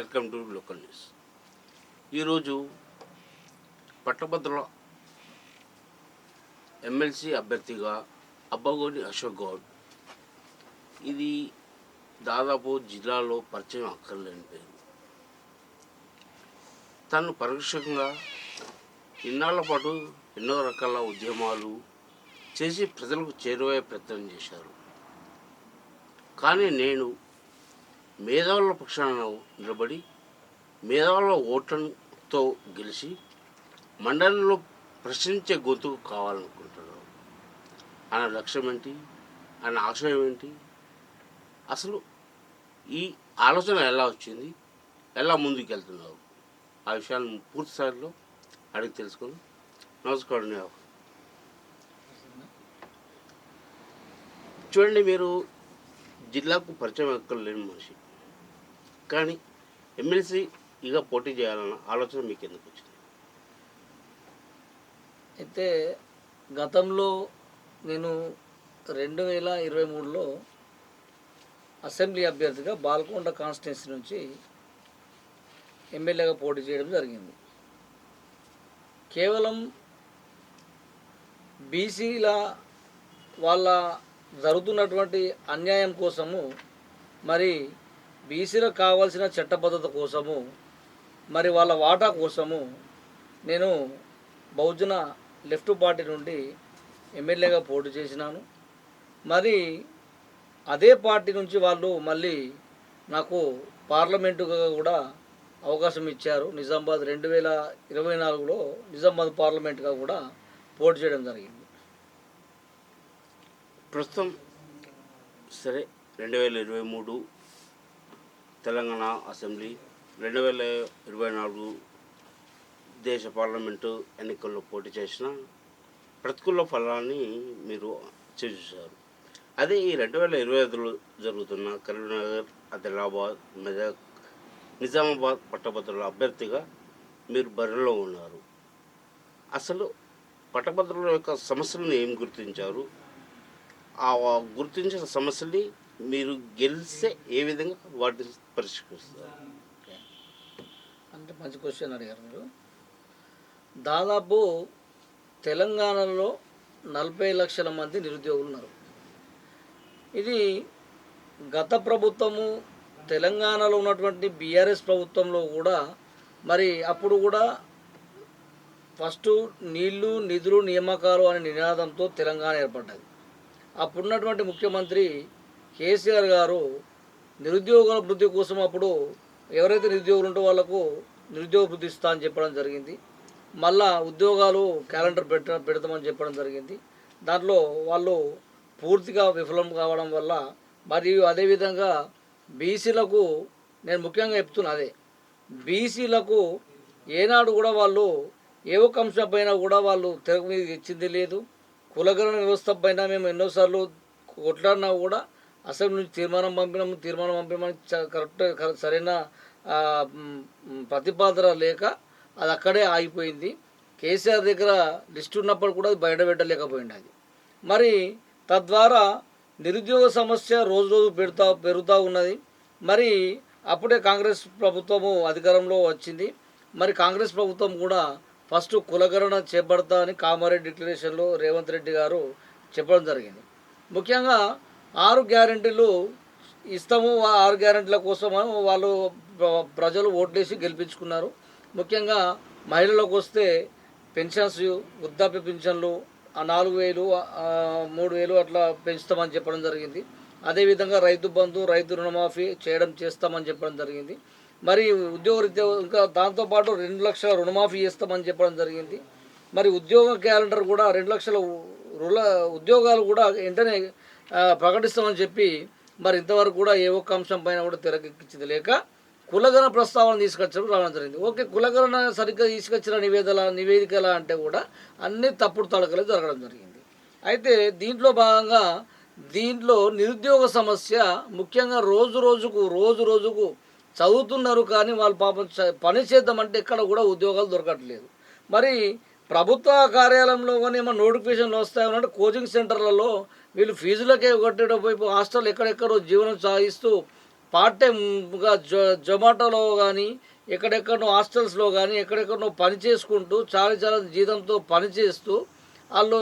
Welcome to local news. ఈరోజు పట్టభద్రుల MLC అభ్యర్థిగా అబ్బగోని అశోక్ గౌడ్. ఇది దాదాపు జిల్లాలో పరిచయం అక్కర్లేని పేరు. తను పరోక్షంగా ఇన్నాళ్ళ పాటు ఎన్నో రకాల ఉద్యమాలు చేసి ప్రజలకు చేరువయ్యే ప్రయత్నం చేశారు. కానీ నేను మేధావుల పక్షాన నిలబడి మేధావుల ఓట్లతో గెలిచి మండలంలో ప్రశ్నించే గొంతుకు కావాలనుకుంటున్నావు ఆయన లక్ష్యం ఏంటి? ఆయన ఆశయం ఏంటి? అసలు ఈ ఆలోచన ఎలా వచ్చింది? ఎలా ముందుకు వెళ్తున్నారు ఆ విషయాలను పూర్తి స్థాయిలో అడిగి తెలుసుకొని నమస్కారం చూడండి మీరు జిల్లాకు పరిచయం ఎక్కలేని మనిషి. కానీ ఎమ్మెల్సీగా ఇక పోటీ చేయాలన్న ఆలోచన మీకు ఎందుకు వచ్చింది? అయితే గతంలో నేను రెండు వేల ఇరవై మూడులో అసెంబ్లీ అభ్యర్థిగా బాల్కొండ కాన్స్టిట్యున్సీ నుంచి ఎమ్మెల్యేగా పోటీ చేయడం జరిగింది. కేవలం బీసీల వాళ్ళ జరుగుతున్నటువంటి అన్యాయం కోసము మరి బీసీలకు కావాల్సిన చట్టబద్ధత కోసము మరి వాళ్ళ వాటా కోసము నేను బహుజన లెఫ్ట్ పార్టీ నుండి ఎమ్మెల్యేగా పోటీ చేసినాను. మరి అదే పార్టీ నుంచి వాళ్ళు మళ్ళీ నాకు పార్లమెంటుగా కూడా అవకాశం ఇచ్చారు. నిజామాబాద్ రెండు వేల ఇరవై నాలుగులో నిజామాబాద్ పార్లమెంట్గా కూడా పోటీ చేయడం జరిగింది. ప్రస్తుతం సరే రెండు వేల ఇరవై మూడు తెలంగాణ అసెంబ్లీ రెండు వేల ఇరవై నాలుగు దేశ పార్లమెంటు ఎన్నికల్లో పోటీ చేసిన ప్రతికూల ఫలాన్ని మీరు చూశారు. అదే ఈ రెండు వేల ఇరవై ఐదులో జరుగుతున్న కరీంనగర్ ఆదిలాబాద్ మెదక్ నిజామాబాద్ పట్టభద్రుల అభ్యర్థిగా మీరు బరిలో ఉన్నారు. అసలు పట్టభద్రుల యొక్క సమస్యలను ఏం గుర్తించారు? ఆ గుర్తించిన సమస్యని మీరు గెలిస్తే ఏ విధంగా వాటిని పరిష్కరిస్తారు? అంటే మంచి క్వశ్చన్ అడిగారు మీరు. దాదాపు తెలంగాణలో నలభై లక్షల మంది నిరుద్యోగులు ఉన్నారు. ఇది గత ప్రభుత్వము తెలంగాణలో ఉన్నటువంటి బీఆర్ఎస్ ప్రభుత్వంలో కూడా మరి అప్పుడు కూడా ఫస్ట్ నీళ్ళు నిధులు నియామకాలు అనే నినాదంతో తెలంగాణ ఏర్పడ్డది. అప్పుడున్నటువంటి ముఖ్యమంత్రి కేసీఆర్ గారు నిరుద్యోగుల వృద్ధి కోసం అప్పుడు ఎవరైతే నిరుద్యోగులు ఉంటో వాళ్ళకు నిరుద్యోగ వృద్ధి ఇస్తా అని చెప్పడం జరిగింది. మళ్ళా ఉద్యోగాలు క్యాలెండర్ పెట్ట పెడతామని చెప్పడం జరిగింది. దాంట్లో వాళ్ళు పూర్తిగా విఫలం కావడం వల్ల మరియు అదేవిధంగా బీసీలకు నేను ముఖ్యంగా చెప్తున్నా అదే బీసీలకు ఏనాడు కూడా వాళ్ళు ఏ ఒక్క అంశం పైన కూడా వాళ్ళు తెరకు మీద ఇచ్చింది లేదు. కులగణన వ్యవస్థ పైన మేము ఎన్నోసార్లు కొట్లాడినా కూడా అసెంబ్లీ నుంచి తీర్మానం పంపినాము తీర్మానం పంపినామని కరెక్ట్ సరైన ప్రతిపాదన లేక అది అక్కడే ఆగిపోయింది. కేసీఆర్ దగ్గర లిస్ట్ ఉన్నప్పుడు కూడా అది బయట పెట్టలేకపోయింది అది. మరి తద్వారా నిరుద్యోగ సమస్య రోజు రోజు పెడతా పెరుగుతూ ఉన్నది. మరి అప్పుడే కాంగ్రెస్ ప్రభుత్వము అధికారంలో వచ్చింది. మరి కాంగ్రెస్ ప్రభుత్వం కూడా ఫస్ట్ కులగణన చేపడతా అని కామారెడ్డి డిక్లరేషన్లో రేవంత్ రెడ్డి గారు చెప్పడం జరిగింది. ముఖ్యంగా ఆరు గ్యారెంటీలు ఇస్తాము ఆరు గ్యారెంటీల కోసం వాళ్ళు ప్రజలు ఓట్లేసి గెలిపించుకున్నారు. ముఖ్యంగా మహిళలకు వస్తే పెన్షన్స్ వృద్ధాప్య పెన్షన్లు నాలుగు వేలు మూడు వేలు అట్లా పెంచుతామని చెప్పడం జరిగింది. అదేవిధంగా రైతు బంధు రైతు రుణమాఫీ చేయడం చేస్తామని చెప్పడం జరిగింది. మరి ఉద్యోగరీత్యా ఇంకా దాంతోపాటు రెండు లక్షల రుణమాఫీ చేస్తామని చెప్పడం జరిగింది. మరి ఉద్యోగ క్యాలెండర్ కూడా రెండు లక్షల రుణ ఉద్యోగాలు కూడా వెంటనే ప్రకటిస్తామని చెప్పి మరి ఇంతవరకు కూడా ఏ ఒక్క అంశం పైన కూడా తెరకెక్కించింది లేక కులగణ ప్రస్తావన తీసుకొచ్చడం రావడం జరిగింది. ఓకే కులగణ సరిగ్గా తీసుకొచ్చిన నివేదన నివేదికల అంటే కూడా అన్ని తప్పుడు తడకలు జరగడం జరిగింది. అయితే దీంట్లో భాగంగా దీంట్లో నిరుద్యోగ సమస్య ముఖ్యంగా రోజు రోజుకు రోజు రోజుకు చదువుతున్నారు కానీ వాళ్ళు పాపం పని చేద్దామంటే ఎక్కడ కూడా ఉద్యోగాలు దొరకట్లేదు. మరి ప్రభుత్వ కార్యాలయంలో కానీ ఏమో నోటిఫికేషన్లు వస్తాయన్నట్టు కోచింగ్ సెంటర్లలో వీళ్ళు ఫీజులకే కొట్టడం హాస్టల్ ఎక్కడెక్కడో జీవనం సాగిస్తూ పార్ట్ టైంగా జొమాటోలో కానీ ఎక్కడెక్కడో హాస్టల్స్లో కానీ ఎక్కడెక్కడో పని చేసుకుంటూ చాలా చాలా జీతంతో పని చేస్తూ వాళ్ళు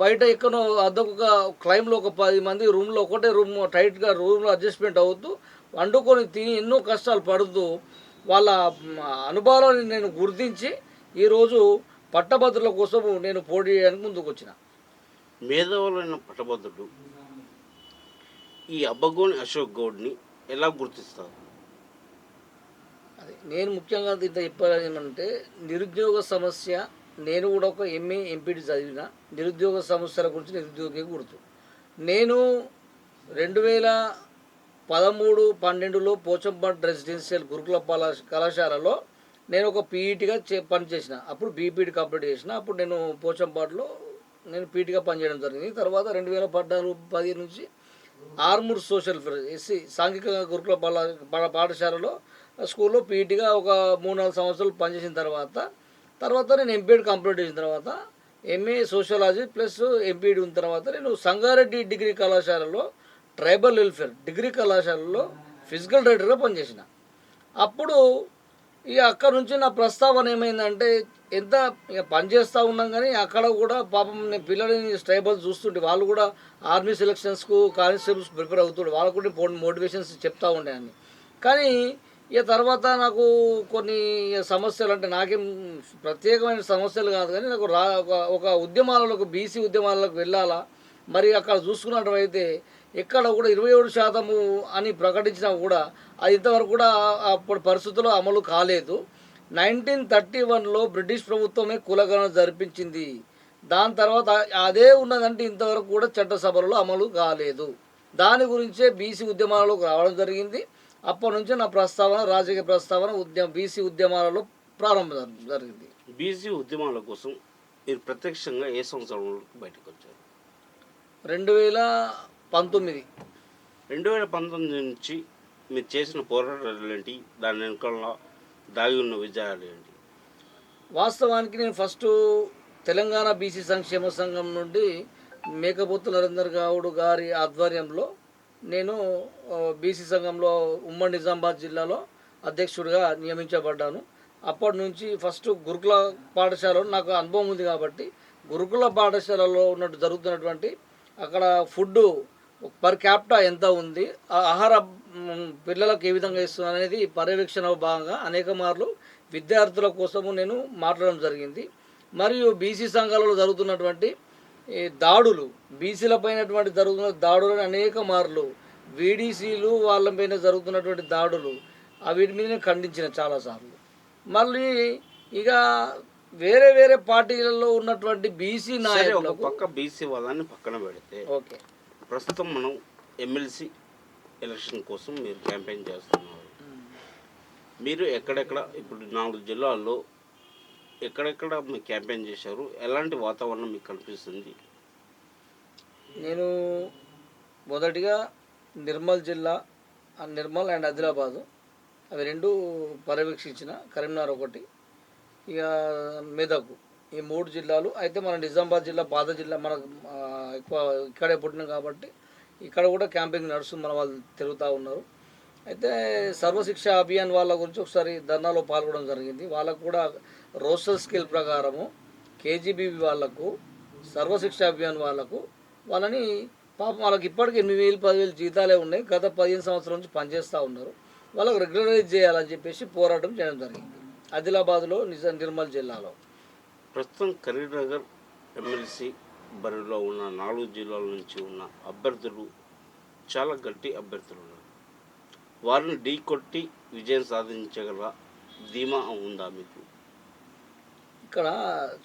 బయట ఎక్కడో అద్దొక క్లైమ్లో ఒక పది మంది రూమ్లో ఒకటే రూమ్ టైట్గా రూమ్లో అడ్జస్ట్మెంట్ అవుతూ వండుకొని తిని ఎన్నో కష్టాలు పడుతూ వాళ్ళ మ్, అనుభవాలను నేను గుర్తించి ఈరోజు పట్టభద్రుల కోసం నేను పోటీ చేయడానికి ముందుకు వచ్చిన మేధావులైన పట్టభద్రుడు ఈ అబ్బగోని అశోక్ గౌడ్ని ఎలా గుర్తిస్తారు? అదే నేను ముఖ్యంగా దీంట్లో చెప్పాలని ఏమంటే నిరుద్యోగ సమస్య నేను కూడా ఒక ఎంఏ ఎంపీటీ చదివిన నిరుద్యోగ సమస్యల గురించి నిరుద్యోగి గుర్తు. నేను రెండు వేల పదమూడు పన్నెండులో పోచంపట్ రెసిడెన్షియల్ గురుకుల కళాశాలలో నేను ఒక పీఈటీగా చే పనిచేసిన. అప్పుడు బీపీటీ కంప్లీట్ చేసిన. అప్పుడు నేను పోచంపాటులో నేను పీటీగా పనిచేయడం జరిగింది. తర్వాత రెండు వేల పద్నాలుగు పది నుంచి ఆర్మూర్ సోషల్ ఎస్సీ సాంఘిక గురుకుల పాఠ- పాఠశాలలో స్కూల్లో పీటీగా ఒక మూడు నాలుగు సంవత్సరాలు పనిచేసిన తర్వాత తర్వాత నేను ఎంపీడ్ కంప్లీట్ చేసిన తర్వాత ఎంఏ సోషియాలజీ ప్లస్ ఎంపీడీ ఉన్న తర్వాత నేను సంగారెడ్డి డిగ్రీ కళాశాలలో ట్రైబల్ వెల్ఫేర్ డిగ్రీ కళాశాలలో ఫిజికల్ రైటర్గా పనిచేసిన. అప్పుడు ఇక అక్కడ నుంచి నా ప్రస్తావన ఏమైందంటే ఎంత ఇక పని చేస్తూ ఉన్నాం కానీ అక్కడ కూడా పాపం నేను పిల్లలని స్టేబుల్స్ చూస్తుంటే వాళ్ళు కూడా ఆర్మీ సెలక్షన్స్కు కానిస్టేబుల్స్ ప్రిపేర్ అవుతుండే వాళ్ళకు కూడా మోటివేషన్స్ చెప్తూ ఉండేవాడిని కానీ ఇక తర్వాత నాకు కొన్ని సమస్యలు అంటే నాకేం ప్రత్యేకమైన సమస్యలు కాదు కానీ నాకు రా ఒక- ఒక ఉద్యమాలకు బీసీ ఉద్యమాలకు వెళ్ళాలా? మరి అక్కడ చూసుకున్నట్లయితే ఎక్కడ కూడా ఇరవై ఏడు శాతము అని ప్రకటించినా కూడా అది ఇంతవరకు కూడా అప్పుడు పరిస్థితుల్లో అమలు కాలేదు. నైన్టీన్ థర్టీ వన్లో బ్రిటిష్ ప్రభుత్వమే కులగణన జరిపించింది. దాని తర్వాత అదే ఉన్నదంటే ఇంతవరకు కూడా చట్టసభలో అమలు కాలేదు. దాని గురించే బీసీ ఉద్యమాలకు రావడం జరిగింది. అప్పటి నుంచి నా ప్రస్తావన రాజకీయ ప్రస్తావన ఉద్యమ బీసీ ఉద్యమాలలో ప్రారంభం జరిగింది. బీసీ ఉద్యమాల కోసం మీరు ప్రత్యక్షంగా ఏ సంవత్సరంలో బయటకు వచ్చారు? రెండు వేల పంతొమ్మిది. రెండు వేల పంతొమ్మిది నుంచి మీరు చేసిన పోరాటాలు ఏంటి? దాని వెనుకల దాగి ఉన్న విజయాలు ఏంటి? వాస్తవానికి నేను ఫస్ట్ తెలంగాణ బీసీ సంక్షేమ సంఘం నుండి మేకపోతు నరేందర్ గౌడ్ గారి ఆధ్వర్యంలో నేను బీసీ సంఘంలో ఉమ్మడి నిజామాబాద్ జిల్లాలో అధ్యక్షుడిగా నియమించబడ్డాను. అప్పటి నుంచి ఫస్ట్ గురుకుల పాఠశాలలో నాకు అనుభవం ఉంది కాబట్టి గురుకుల పాఠశాలలో ఉన్నట్టు జరుగుతున్నటువంటి అక్కడ ఫుడ్ పర్ క్యాప్టా ఎంత ఉంది? ఆ ఆహార పిల్లలకు ఏ విధంగా ఇస్తున్నారు అనేది పర్యవేక్షణ భాగంగా అనేక మార్లు విద్యార్థుల కోసము నేను మాట్లాడడం జరిగింది. మరియు బీసీ సంఘాలలో జరుగుతున్నటువంటి ఈ దాడులు బీసీల పైనటువంటి జరుగుతున్న దాడులను అనేక మార్లు వీడీసీలు వాళ్ళ పైన జరుగుతున్నటువంటి దాడులు వీటి మీద నేను ఖండించిన చాలాసార్లు. మళ్ళీ ఇక వేరే వేరే పార్టీలలో ఉన్నటువంటి బీసీ నాయకులకు పక్క బీసీ వాదాన్ని పక్కన పెడితే ఓకే. ప్రస్తుతం మనం ఎమ్మెల్సీ ఎలక్షన్ కోసం మీరు క్యాంపెయిన్ చేస్తున్నారు. మీరు ఎక్కడెక్కడ ఇప్పుడు నాలుగు జిల్లాల్లో ఎక్కడెక్కడ మీరు క్యాంపెయిన్ చేశారు ఎలాంటి వాతావరణం మీకు కనిపిస్తుంది? నేను మొదటిగా నిర్మల్ జిల్లా నిర్మల్ అండ్ ఆదిలాబాదు అవి రెండు పర్యవేక్షించిన కరీంనగర్ ఒకటి. ఇక మెదక్ ఈ మూడు జిల్లాలు. అయితే మన నిజామాబాద్ జిల్లా పాత జిల్లా మన ఎక్కువ ఇక్కడే పుట్టినాం కాబట్టి ఇక్కడ కూడా క్యాంపింగ్ నడుస్తుంది మన వాళ్ళు తిరుగుతూ ఉన్నారు. అయితే సర్వశిక్ష అభియాన్ వాళ్ళ గురించి ఒకసారి ధర్నాలో పాల్గొనడం జరిగింది. వాళ్ళకు కూడా రోస్టల్ స్కిల్ ప్రకారము కేజీబీబీ వాళ్ళకు సర్వశిక్ష అభియాన్ వాళ్ళకు వాళ్ళని పాపం వాళ్ళకి ఇప్పటికి ఎనిమిది వేలు పదివేలు జీతాలే ఉన్నాయి. గత పదిహేను సంవత్సరాల నుంచి పనిచేస్తూ ఉన్నారు. వాళ్ళకు రెగ్యులరైజ్ చేయాలని చెప్పేసి పోరాటం చేయడం జరిగింది. ఆదిలాబాద్లో నిజ నిర్మల్ జిల్లాలో. ప్రస్తుతం కరీంనగర్ ఎమ్మెల్సీ బరిలో ఉన్న నాలుగు జిల్లాల నుంచి ఉన్న అభ్యర్థులు చాలా గట్టి అభ్యర్థులు ఉన్నారు. వారిని ఢీ కొట్టి విజయం సాధించగల ధీమా ఉందా మీకు? ఇక్కడ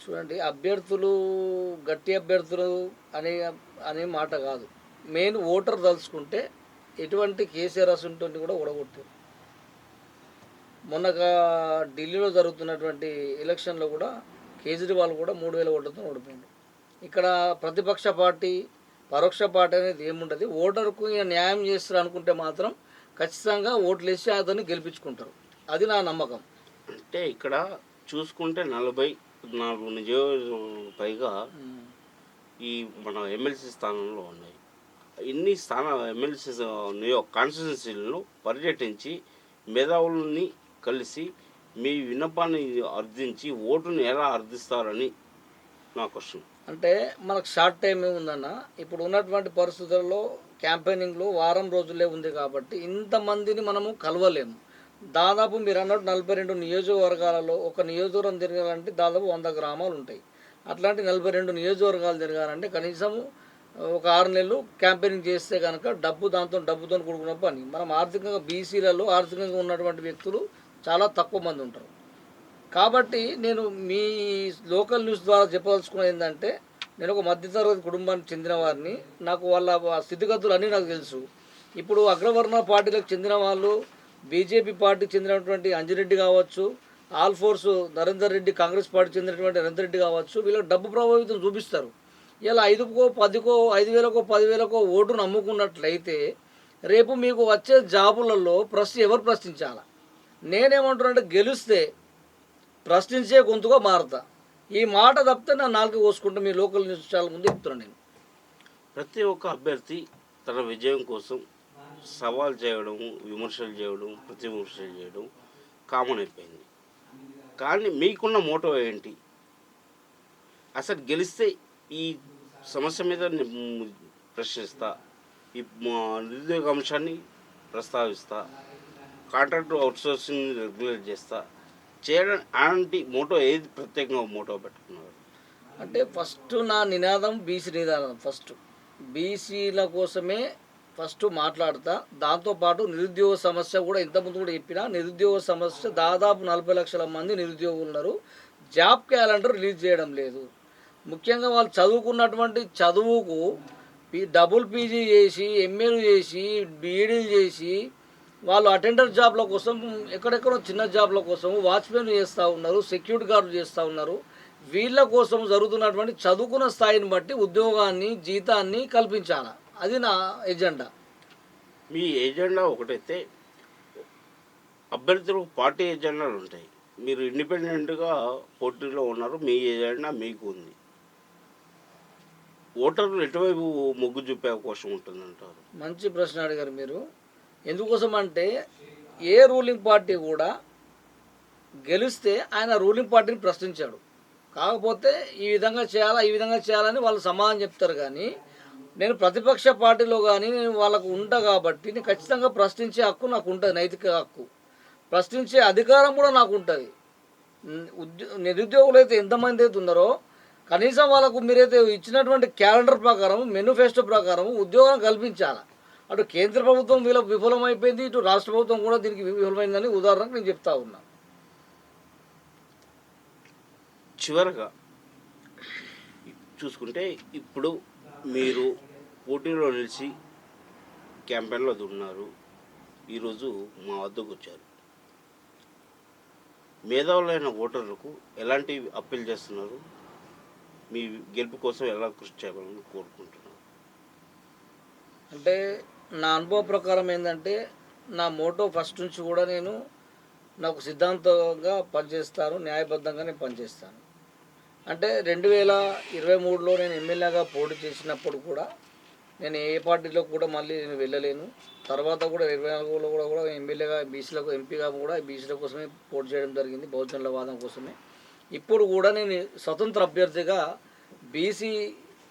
చూడండి అభ్యర్థులు గట్టి అభ్యర్థులు అనే అనే మాట కాదు. మెయిన్ ఓటర్ తలుచుకుంటే ఎటువంటి కేసీఆర్ అసంటుంది కూడా ఓడగొట్టారు. మొన్న ఢిల్లీలో జరుగుతున్నటువంటి ఎలక్షన్లో కూడా కేజ్రీవాల్ కూడా మూడు వేల ఓట్లతో ఓడిపోయింది ఇక్కడ ప్రతిపక్ష పార్టీ పరోక్ష పార్టీ అనేది ఏముండదు. ఓటర్కు న్యాయం చేస్తారు అనుకుంటే మాత్రం ఖచ్చితంగా ఓట్లు వేసి అతన్ని గెలిపించుకుంటారు. అది నా నమ్మకం. అంటే ఇక్కడ చూసుకుంటే నలభై నాలుగు నియోజకవర్గాలు పైగా ఈ మన ఎమ్మెల్సీ స్థానంలో ఉన్నాయి. ఇన్ని స్థాన ఎమ్మెల్సీ నియో కాన్స్టిట్యున్సీలను పర్యటించి మేధావులని కలిసి మీ విన్నపాన్ని అర్థించి ఓటును ఎలా అర్థిస్తారని నా క్వశ్చన్. అంటే మనకు షార్ట్ టైం ఏముందన్న ఇప్పుడు ఉన్నటువంటి పరిస్థితుల్లో క్యాంపెయినింగ్లో వారం రోజులే ఉంది కాబట్టి ఇంతమందిని మనము కలవలేము. దాదాపు మీరు అన్నట్టు నలభై రెండు నియోజకవర్గాలలో ఒక నియోజకవర్గం తిరగాలంటే దాదాపు వంద గ్రామాలు ఉంటాయి. అట్లాంటి నలభై రెండు నియోజకవర్గాలు తిరగాలంటే కనీసం ఒక ఆరు నెలలు క్యాంపెయినింగ్ చేస్తే కనుక డబ్బు దాంతో డబ్బుతో కూడుకున్న పని. మనం ఆర్థికంగా బీసీలలో ఆర్థికంగా ఉన్నటువంటి వ్యక్తులు చాలా తక్కువ మంది ఉంటారు. కాబట్టి నేను మీ లోకల్ న్యూస్ ద్వారా చెప్పదలుచుకున్నది ఏంటంటే నేను ఒక మధ్యతరగతి కుటుంబానికి చెందిన వారిని నాకు వాళ్ళ స్థితిగతులు అన్నీ నాకు తెలుసు. ఇప్పుడు అగ్రవర్ణ పార్టీలకు చెందిన వాళ్ళు బీజేపీ పార్టీకి చెందినటువంటి అంజిరెడ్డి కావచ్చు ఆల్ ఫోర్స్ నరేందర్ రెడ్డి కాంగ్రెస్ పార్టీకి చెందినటువంటి నరేందర్ రెడ్డి కావచ్చు వీళ్ళకి డబ్బు ప్రభావితం చూపిస్తారు. ఇలా ఐదుకో పదికో ఐదు వేలకో పదివేలకో ఓటును నమ్ముకున్నట్లయితే రేపు మీకు వచ్చే జాబులలో ప్రశ్న ఎవరు ప్రశ్నించాలా? నేనేమంటున్నానంటే గెలిస్తే ప్రశ్నించే గొంతుగా మారుతా. ఈ మాట తప్పితే నా నాలుగు కోసుకుంటా మీ లోకల్ న్యూస్ ఛానల్ ముందు చెప్తున్నాను నేను. ప్రతి ఒక్క అభ్యర్థి తన విజయం కోసం సవాల్ చేయడం విమర్శలు చేయడం ప్రతి విమర్శలు చేయడం కామన్ అయిపోయింది. కానీ మీకున్న మోటో ఏంటి? అసలు గెలిస్తే ఈ సమస్య మీద ని- ప్రశ్నిస్తా ఈ మా- నిరుద్యోగ అంశాన్ని ప్రస్తావిస్తా కాంట్రాక్ట్ అవుట్సోర్సింగ్ రెగ్యులేట్ చేస్తా. చేయడం అలాంటి మోటో ఏది ప్రత్యేకంగా మోటో పెట్టుకున్నారు? అంటే ఫస్ట్ నా నినాదం బీసీ నినాదం ఫస్ట్. బీసీల కోసమే ఫస్ట్ మాట్లాడతా. దాంతోపాటు నిరుద్యోగ సమస్య కూడా ఇంతకుముందు కూడా చెప్పిన నిరుద్యోగ సమస్య దాదాపు నలభై లక్షల మంది నిరుద్యోగులు ఉన్నారు. జాబ్ క్యాలెండర్ రిలీజ్ చేయడం లేదు. ముఖ్యంగా వాళ్ళు చదువుకున్నటువంటి చదువుకు డబుల్ పీజీ చేసి ఎంఏలు చేసి బీఈడీలు చేసి వాళ్ళు అటెండర్ జాబ్ల కోసం ఎక్కడెక్కడో చిన్న జాబ్ల కోసం వాచ్మెన్ చేస్తూ ఉన్నారు సెక్యూరిటీ గార్డు చేస్తూ ఉన్నారు. వీళ్ళ కోసం జరుగుతున్నటువంటి చదువుకున్న స్థాయిని బట్టి ఉద్యోగాన్ని జీతాన్ని కల్పించాలి? అది నా ఎజెండా. మీ ఎజెండా ఒకటైతే అభ్యర్థులకు పార్టీ ఎజెండాలు ఉంటాయి. మీరు ఇండిపెండెంట్గా పోటీలో ఉన్నారు మీ ఎజెండా మీకు ఉంది ఓటర్లు ఎటువైపు మొగ్గు చూపే అవకాశం ఉంటుందంటారు? మంచి ప్రశ్న అడిగారు మీరు. ఎందుకోసం అంటే ఏ రూలింగ్ పార్టీ కూడా గెలిస్తే ఆయన రూలింగ్ పార్టీని ప్రశ్నించాడు. కాకపోతే ఈ విధంగా చేయాలా ఈ విధంగా చేయాలని వాళ్ళు సమాధానం చెప్తారు కానీ నేను ప్రతిపక్ష పార్టీలో కానీ నేను వాళ్ళకు ఉంటా కాబట్టి నేను ఖచ్చితంగా ప్రశ్నించే హక్కు నాకు ఉంటుంది నైతిక హక్కు. ప్రశ్నించే అధికారం కూడా నాకు ఉంటుంది. ఉద్యో నిరుద్యోగులు అయితే ఎంతమంది అయితే ఉన్నారో కనీసం వాళ్ళకు మీరైతే ఇచ్చినటువంటి క్యాలెండర్ ప్రకారం మేనిఫెస్టో ప్రకారం ఉద్యోగం కల్పించాలి? అటు కేంద్ర ప్రభుత్వం వీళ్ళ విఫలమైపోయింది ఇటు రాష్ట్ర ప్రభుత్వం కూడా దీనికి విఫలమైందని ఉదాహరణకు నేను చెప్తా ఉన్నా. చివరగా చూసుకుంటే ఇప్పుడు మీరు పోటీలో నిలిచి క్యాంపెయిన్లో ఉన్నారు ఈరోజు మా వద్దకు వచ్చారు. మేధావులైన ఓటర్లకు ఎలాంటి అప్పీల్ చేస్తున్నారు? మీ గెలుపు కోసం ఎలా కృషి చేయాలని కోరుకుంటున్నారు. అంటే నా అనుభవ ప్రకారం ఏంటంటే నా మోటో ఫస్ట్ నుంచి కూడా నేను నాకు సిద్ధాంతంగా పనిచేస్తాను న్యాయబద్ధంగా నేను పనిచేస్తాను. అంటే రెండు వేల ఇరవై మూడులో నేను ఎమ్మెల్యేగా పోటీ చేసినప్పుడు కూడా నేను ఏ పార్టీలో కూడా మళ్ళీ నేను వెళ్ళలేను. తర్వాత కూడా ఇరవై నాలుగులో కూడా కూడా ఎమ్మెల్యేగా బీసీలకు ఎంపీగా కూడా బీసీల కోసమే పోటీ చేయడం జరిగింది బహుజనుల వాదం కోసమే. ఇప్పుడు కూడా నేను స్వతంత్ర అభ్యర్థిగా బీసీ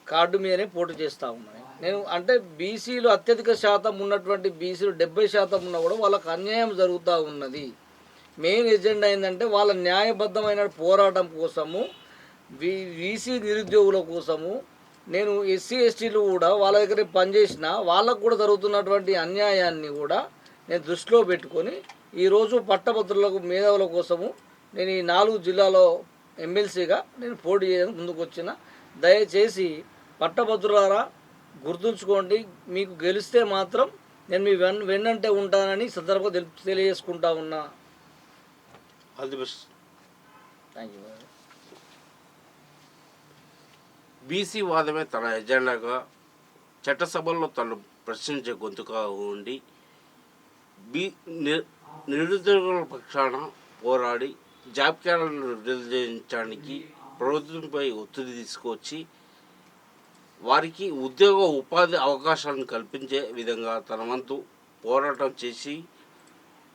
కార్డు మీదనే పోటీ చేస్తూ ఉన్నాను నేను అంటే బీసీలు అత్యధిక శాతం ఉన్నటువంటి బీసీలు డెబ్బై శాతం ఉన్నా కూడా వాళ్ళకు అన్యాయం జరుగుతూ ఉన్నది. మెయిన్ ఎజెండా ఏంటంటే వాళ్ళ న్యాయబద్ధమైన పోరాటం కోసము బీసీ నిరుద్యోగుల కోసము నేను ఎస్సీ ఎస్టీలు కూడా వాళ్ళ దగ్గర పనిచేసిన వాళ్ళకు కూడా జరుగుతున్నటువంటి అన్యాయాన్ని కూడా నేను దృష్టిలో పెట్టుకొని ఈరోజు పట్టభద్రులకు మేధావుల కోసము నేను ఈ నాలుగు జిల్లాలో ఎమ్మెల్సీగా నేను పోటీ చేయడానికి ముందుకు వచ్చిన దయచేసి పట్టభద్రులారా గుర్తుంచుకోండి మీకు గెలిస్తే మాత్రం నేను మీ వెన్ వెన్నంటే ఉంటానని సందర్భంగా తెలి తెలియజేసుకుంటా ఉన్నా. All the best thank you BC వాదమే తన ఎజెండాగా చట్టసభల్లో తను ప్రశ్నించే గొంతుగా ఉండి బీ ని- నిరుద్యోగుల పక్షాన పోరాడి జాబ్ క్యాలెండర్ చేయించడానికి ప్రభుత్వంపై ఒత్తిడి తీసుకొచ్చి వారికి ఉద్యోగ ఉపాధి అవకాశాలను కల్పించే విధంగా తన వంతు పోరాటం చేసి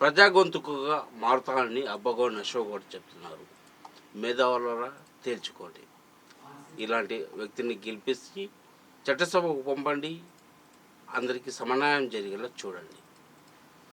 ప్రజాగొంతుకుగా మారుతానని అబ్బగౌన్ అశోక్ గారు చెప్తున్నారు. మేధావులరా తేల్చుకోండి. ఇలాంటి వ్యక్తిని గెలిపించి చట్టసభకు పంపండి. అందరికీ సమన్వయం జరిగేలా చూడండి.